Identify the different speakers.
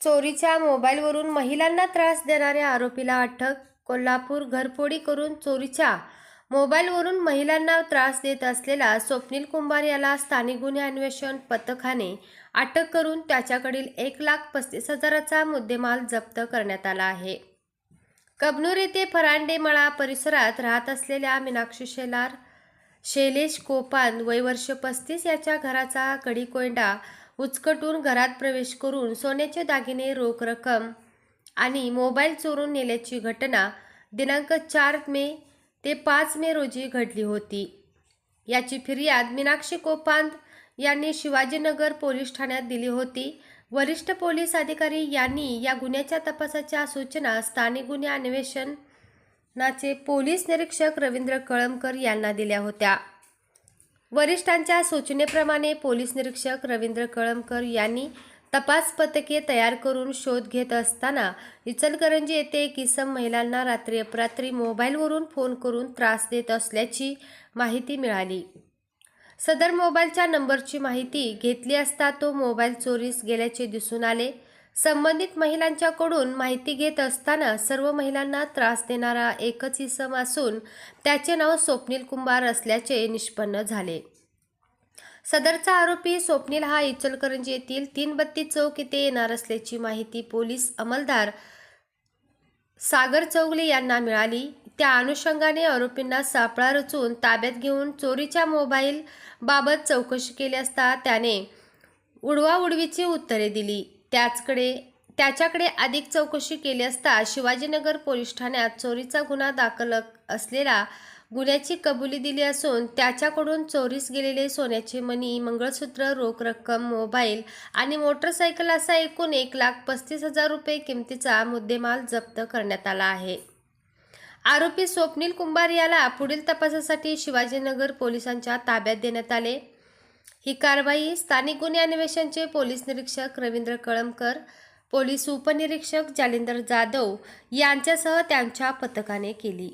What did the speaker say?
Speaker 1: चोरीच्या मोबाईलवरून महिलांना त्रास देणाऱ्या आरोपीला अटक कोल्हापूर घरफोडी करून चोरीच्या मोबाईलवरून महिलांना त्रास देत असलेला स्वप्नील कुंभार याला स्थानिक गुन्हे अन्वेषण पथकाने अटक करून त्याच्याकडील एक लाख पस्तीस हजाराचा मुद्देमाल जप्त करण्यात आला आहे. कबनूर येथे फरांडेमळा परिसरात राहत असलेल्या मीनाक्षी शेलार शैलेश कोपान वयवर्ष पस्तीस याच्या घराचा कडीकोंडा उचकटून घरात प्रवेश करून सोन्याचे दागिने रोख रक्कम आणि मोबाईल चोरून नेल्याची घटना दिनांक चार मे ते पाच मे रोजी घडली होती. याची फिर्याद मीनाक्षी कोपांत यांनी शिवाजीनगर पोलीस ठाण्यात दिली होती. वरिष्ठ पोलीस अधिकारी यांनी या गुन्ह्याच्या तपासाच्या सूचना स्थानिक गुन्हे अन्वेषण नाचे पोलीस निरीक्षक रवींद्र कळमकर यांना दिल्या होत्या. वरिष्ठांच्या सूचनेप्रमाणे पोलीस निरीक्षक रवींद्र कळमकर यांनी तपास पथके तयार करून शोध घेत असताना इचलकरंजी येथे एक इसम महिलांना रात्री अपरात्री मोबाईलवरून फोन करून त्रास देत असल्याची माहिती मिळाली. सदर मोबाईलच्या नंबरची माहिती घेतली असता तो मोबाईल चोरीस गेल्याचे दिसून आले. संबंधित महिलांच्याकडून माहिती घेत असताना सर्व महिलांना त्रास देणारा एकच इसम असून त्याचे नाव स्वप्नील कुंभार असल्याचे निष्पन्न झाले. सदरचा आरोपी स्वप्नील हा इचलकरंजी येथील तीन बत्ती चौक येथे येणार असल्याची माहिती पोलीस अंमलदार सागर चौगले यांना मिळाली. त्या अनुषंगाने आरोपींना सापळा रचून ताब्यात घेऊन चोरीच्या मोबाईल बाबत चौकशी केली असता त्याने उडवाउडवीची उत्तरे दिली. त्याचकडे त्याच्याकडे अधिक चौकशी केली असता शिवाजीनगर पोलीस ठाण्यात चोरीचा गुन्हा दाखल असलेला गुन्ह्याची कबुली दिली असून त्याच्याकडून चोरीस गेलेले सोन्याचे मणी मंगळसूत्र रोख रक्कम मोबाईल आणि मोटरसायकल असा एकूण एक लाख पस्तीस हजार रुपये किमतीचा मुद्देमाल जप्त करण्यात आला आहे. आरोपी स्वप्नील कुंभार याला पुढील तपासासाठी शिवाजीनगर पोलिसांच्या ताब्यात देण्यात आले. ही कारवाई स्थानिक गुन्हे अन्वेषणचे पोलीस निरीक्षक रवींद्र कळमकर पोलीस उपनिरीक्षक जालिंदर जाधव यांच्यासह त्यांच्या पथकाने केली.